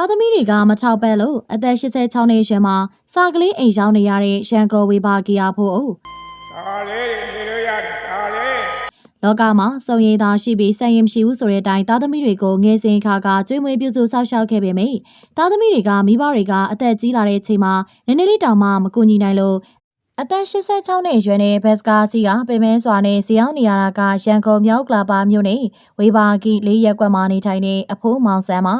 သားသမီးတွေကမချောက်ပဲလို့အသက်86နှစ်အရွယ်မှာစာကလေးအိမ်ရောက်နေရတဲ့ရန်ကုန်ဝေဘာဂီယာဖို့အိုစာလေးတွေနေလို့ရတယ်စာလေးလောကမှာစုံရည်သာရှိပြီးစံရင်မရှိဘူးဆိုတဲ့အတိုင်းသားသမီးတွေကိုငယ်စဉ်ခါကကျွေးမွေးပြုစုဆောက်ရှောက်ခဲ့ပေမယ့်သားသမီးတွေကမိဘတွေကအသက်ကြီးလာတဲ့အချိန်မှာနည်းနည်းလေးတောင်မှမကူညီနိုင်လို့အသက်86နှစ်အရွယ်နဲ့ဘက်စကားစီကပင်မင်းစွာနဲ့ဇီအောင်နေရတာကရန်ကုန်မြောက်ကလာပါမြို့နယ်ဝေဘာဂီလေးရက်ကွက်မှာနေထိုင်တဲ့အဖိုးမောင်ဆန်းမှာ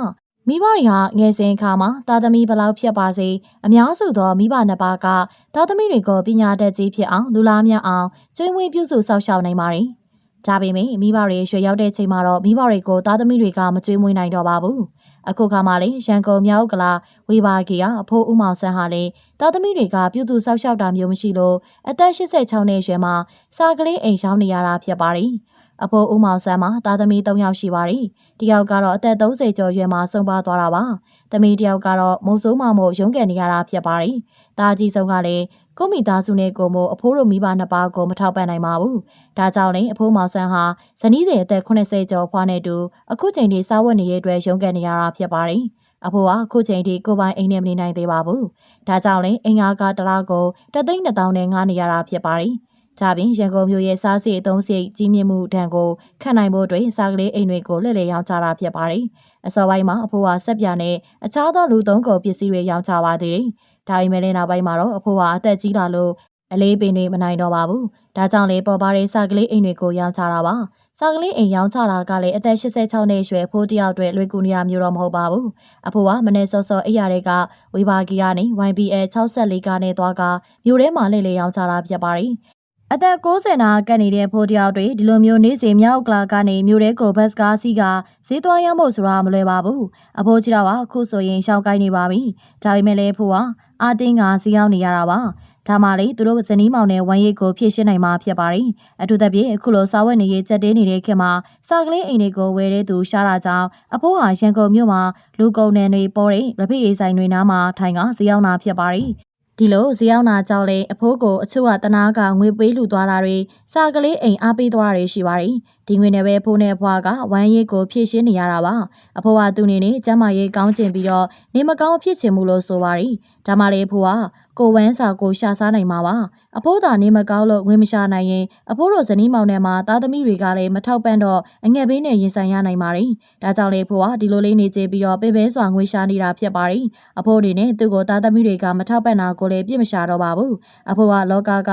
မိဘတွေဟာငယ်စဉ်အခါမှာသားသမီးဘလောက်ဖြစ်ပါစေအများစုသောမိဘနှစ်ပါးကသားသမီးတွေကိုပညာတတ်ကြီးဖြစ်အောင်လူလားမြအောင်ကျွေးမွေးပြုစုဆောက်ရှောက်နိုင်ပါတယ်။ကြပေမယ့်မိဘတွေရွှေရောက်တဲ့ချိန်မှာတော့မိဘတွေကိုသားသမီးတွေကမကြွေးမွေးနိုင်တော့ပါဘူး။အခုခါမှလည်းရန်ကုန်မြောက်ကလာဝေဘာဂီကအဖိုးဦးမောင်ဆန်းဟာလည်းသားသမီးတွေကပြုစုဆောက်ရှောက်တာမျိုးမရှိလို့အသက်86နှစ်အရွယ်မှာစာကလေးအိမ်ရောက်နေရတာဖြစ်ပါတယ်။ အဖိုးဦးမောင်ဆန်းမှာသားသမီး3ယောက်ရှိပါတယ်။တစ်ယောက်ကတော့အသက်30ကျော်ရွယ်မှာဆုံးပါသွားတာပါ။သမီးတစ်ယောက်ကတော့မိုးဆိုးမမို့ရုန်းကန်နေရတာဖြစ်ပါတယ်။သားကြီးဆုံးကလည်းကိုမိသားစုနဲ့ကိုမို့အဖိုးတို့မိဘနှစ်ပါးကိုမထောက်ပံ့နိုင်ပါဘူး။ဒါကြောင့်လည်းအဖိုးမောင်ဆန်းဟာဇနီးတဲ့အသက်80ကျော်ဖွားနဲ့တူအခုချိန်ထိစားဝတ်နေရတဲ့အတွက်ရုန်းကန်နေရတာဖြစ်ပါတယ်။အဖိုးကအခုချိန်ထိကိုယ်ပိုင်အိမ်နဲ့မနေနိုင်သေးပါဘူး။ဒါကြောင့်လည်းအင်္ဂါကတရာကိုတသိန်း2000နဲ့ငားနေရတာဖြစ်ပါတယ်။ ဒါပြင်ရန်ကုန်မြို့ရဲ့စားစီအသုံးစရိတ်ကြီးမြင့်မှုဒဏ်ကိုခံနိုင်ဖို့အတွက်စားကလေးအိမ်တွေကိုလှည့်လည်ရောင်းချတာဖြစ်ပါတယ်။အစောပိုင်းမှာအဖိုးကဆက်ပြနဲ့အခြားသောလူသုံးကုန်ပစ္စည်းတွေရောင်းချပါသေးတယ်။ဒါပေမဲ့လည်းနောက်ပိုင်းမှာတော့အဖိုးကအသက်ကြီးလာလို့အလေးပင်တွေမနိုင်တော့ပါဘူး။ဒါကြောင့်လေပေါ်ပါတဲ့စာကလေးအိမ်တွေကိုရောင်းချတာပါ။စာကလေးအိမ်ရောင်းချတာကလည်းအသက်86နှစ်အရွယ်အဖိုးတစ်ယောက်အတွက်လွယ်ကူနေတာမျိုးတော့မဟုတ်ပါဘူး။အဖိုးကမနေ့စောစောအိပ်ရတဲ့ကဝေဘာဂီကနေ YBL 64ကနေသွားကမြို့ထဲမှာလှည့်လည်ရောင်းချတာဖြစ်ပါတယ်။ အသက်60နာကပ်နေတဲ့ဖိုးတယောက်တွေဒီလိုမျိုးနေ့စဉ်မြောက်ကလာကနေမြို့ထဲကိုဘတ်စကားစီးကဈေးသွားရောက်ဖို့ဆိုတာမလွယ်ပါဘူး။အဖိုးကြီးတော့ကအခုဆိုရင်ရှောက်ကိုင်းနေပါပြီ။ဒါပေမဲ့လည်းဖိုးကအာတင်းကဈေးရောက်နေရတာပါ။ဒါမှလေသူတို့ဇနီးမောင်နဲ့ဝမ်းရိပ်ကိုဖြည့်ရှင်းနိုင်မှာဖြစ်ပါတယ်။အထူးသဖြင့်အခုလိုစာဝတ်နေရေးကြက်တဲနေတဲ့ခေတ်မှာစာကလေးအိမ်တွေကိုဝယ်တဲ့သူရှားတာကြောင့်အဖိုးဟာရန်ကုန်မြို့မှာလူကုန်နယ်တွေပေါ်တဲ့ရဖိတ်ရေးဆိုင်တွေနားမှာထိုင်ကဈေးရောက်တာဖြစ်ပါတယ်။ ဒီလိုဈေးရောက်နာကြောင့်လေအဖိုးကိုအချို့ကတနာကငွေပေးလှူသွားတာတွေစာကလေးအိမ်အားပေးသွားတာတွေရှိပါတယ် ဒီငွေနဲ့ပဲဖိုးနဲ့ဖွားကဝမ်းရိပ်ကိုဖြည့်ရှင်းနေရတာပါအဖိုးကသူ့အနေနဲ့ကျမ်းမာရေးကောင်းကျင်ပြီးတော့နေမကောင်းဖြစ်ချင်မှုလို့ဆိုပါတယ်ဒါမှလည်းဖိုးကကိုဝမ်းစာကိုရှာစားနိုင်မှာပါအဖိုးသာနေမကောင်းလို့ငွေမရှာနိုင်ရင်အဖိုးတို့ဇနီးမောင်နဲ့မှာသားသမီးတွေကလည်းမထောက်ပံ့တော့အငှက်ဘေးနဲ့ရင်ဆိုင်ရနိုင်ပါတယ်ဒါကြောင့်လေဖိုးကဒီလိုလေးနေကြပြီးတော့ပေပဲစွာငွေရှာနေတာဖြစ်ပါတယ်အဖိုးအနေနဲ့သူ့ကိုသားသမီးတွေကမထောက်ပံ့တာကိုလည်းပြစ်မရှာတော့ပါဘူးအဖိုးကလောကက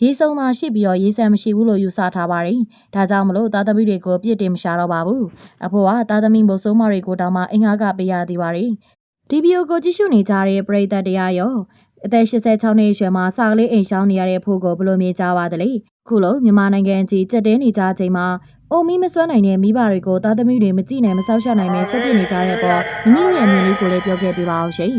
ရေးဆုံးသာရှိပြီးတော့ရေးဆန်မရှိဘူးလို့ယူဆထားပါတယ်ဒါကြောင့်မလို့သားသမီးတွေကိုပြစ်တင်မရှာတော့ပါဘူးအဖိုးကသားသမီးမို့ဆိုးမတွေကိုတောင်မှအင်္ဂါကပေးရသေးပါတယ်ဒီဗီဒီယိုကိုကြည့်ရှုနေကြတဲ့ပရိသတ်တရားရောအသက်86နှစ်အရွယ်မှာစာကလေးအိမ်ရှောင်းနေရတဲ့ဖို့ကိုဘယ်လိုမြင်ကြပါသလဲခုလိုမြန်မာနိုင်ငံကြီးကြက်တဲနေကြချိန်မှာအိုမီမစွမ်းနိုင်တဲ့မိဘတွေကိုသားသမီးတွေမကြည့်နိုင်မဆောက်ရှောက်နိုင်ပဲဆက်ပြစ်နေကြတဲ့အပေါ်မိမိတို့ရဲ့မြင်လေးကိုလည်းပြောခဲ့ပြပါအောင်ရှင်